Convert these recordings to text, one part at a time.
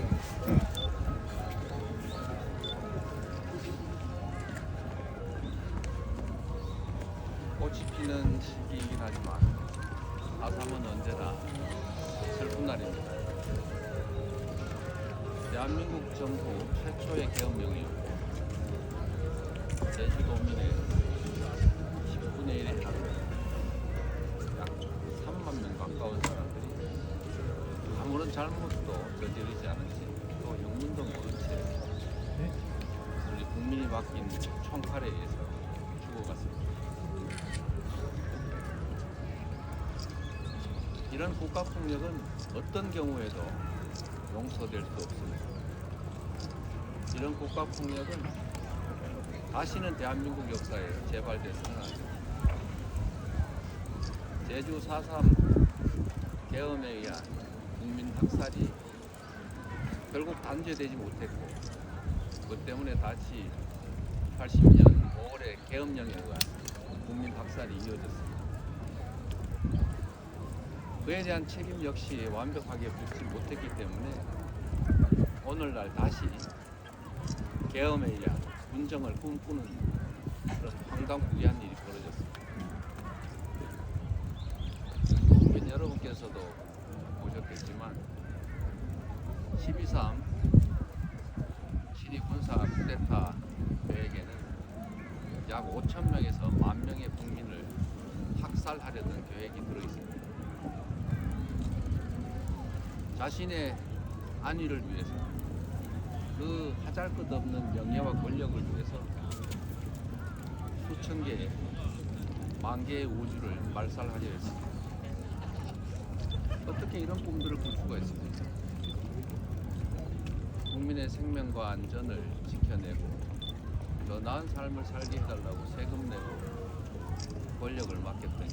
거든. 꽃이 피는 시기이긴 하지만 4.3은 언제나 슬픈 날입니다. 대한민국 정부 최초의 계엄령이었고 제주도민의 10분의 1의 하루 약 3만 명 가까운 사람들이 아무런 잘못도 저지르지 않은 맡긴 총칼에 의해서 죽어갔습니다. 이런 국가폭력은 어떤 경우에도 용서될 수 없습니다. 이런 국가폭력은 다시는 대한민국 역사에 재발돼서는 안 됩니다. 제주 4.3 계엄에 의한 국민 학살이 결국 단죄되지 못했고 그 때문에 다시 80년 5월에 계엄령에 의한 국민 학살이 이어졌습니다. 그에 대한 책임 역시 완벽하게 묻지 못했기 때문에 오늘날 다시 계엄에 의한 군정을 꿈꾸는 그런 황당무계한 일이 벌어졌습니다. 여러분께서도 보셨겠지만 12.3 시리 군사 쿠데타 계획에는 약 5천 명에서 만 명의 국민을 학살하려는 계획이 들어 있습니다. 자신의 안위를 위해서 그 하잘것없는 명예와 권력을 위해서 수천 개의 만 개의 우주를 말살하려 했습니다. 어떻게 이런 꿈들을 꿀 수가 있습니까? 국민의 생명과 안전을 지켜내고 더 나은 삶을 살게 해달라고 세금 내고 권력을 맡겼더니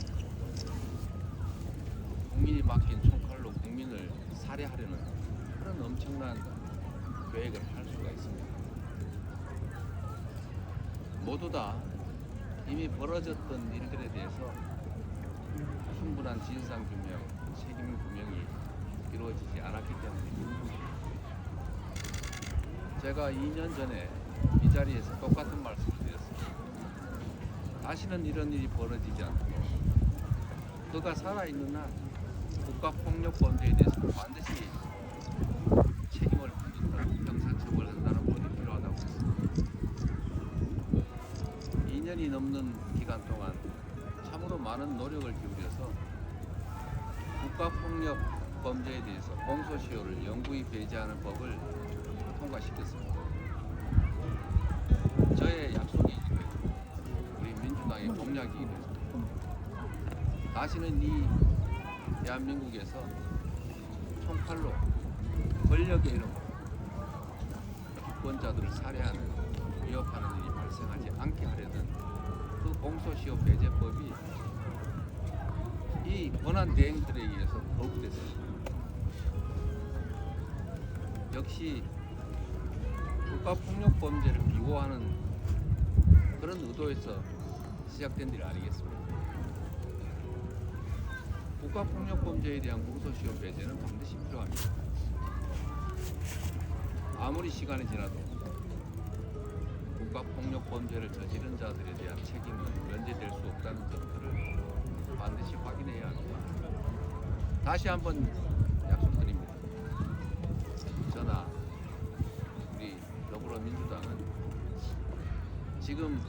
국민이 맡긴 총칼로 국민을 살해하려는 그런 엄청난 계획을 할 수가 있습니다. 모두 다 이미 벌어졌던 일들에 대해서 충분한 진상 규명, 책임 규명이 이루어지지 않았기 때문입니다. 제가 2년 전에 이 자리에서 똑같은 말씀을 드렸습니다. 다시는 이런 일이 벌어지지 않도록 그가 살아있는 한 국가폭력 범죄에 대해서 반드시 책임을 묻는다, 형사처벌한다는 법이 필요하다고 했습니다. 2년이 넘는 기간 동안 참으로 많은 노력을 기울여서 국가폭력 범죄에 대해서 공소시효를 영구히 배제하는 법을 통과시켰습니다. 저의 했고 우리 민주당의 공약이기도 했습니다. 다시는 이 대한민국에서 총칼로 권력의 이름으로 유권자들을 살해하는 위협하는 일이 발생하지 않게 하려는 그 공소시효 배제법이 이 권한 대행들에 의해서 거부됐습니다. 역시 국가폭력 범죄를 비호하는 그런 의도에서 시작된 일 아니겠습니까? 국가폭력 범죄에 대한 공소시효 배제는 반드시 필요합니다. 아무리 시간이 지나도 국가폭력 범죄를 저지른 자들에 대한 책임은 면제될 수 없다는 점들을 반드시 확인해야 합니다. 다시 한번 약속드립니다. 저나 우리 더불어민주당은 지금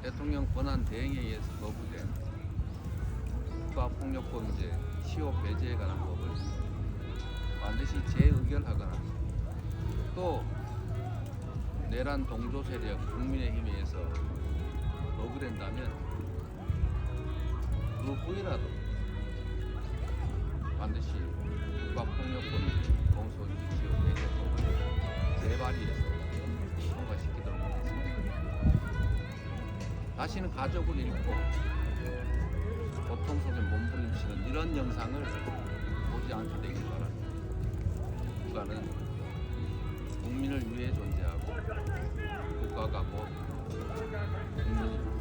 대통령 권한 대행에 의해서 거부된 국가폭력범죄 시효 배제에 관한 법을 반드시 재의결하거나 또 내란 동조 세력 국민의힘에 의해서 거부된다면 그 후이라도 반드시 국가폭력범죄 공소시효 배제법을 재발의해서 다시는 가족을 잃고 고통 속에 몸부림치는 이런 영상을 보지 않게 되길 바랍니다. 국가는 국민을 위해 존재하고 국가가 뭐 곧 국민입니다.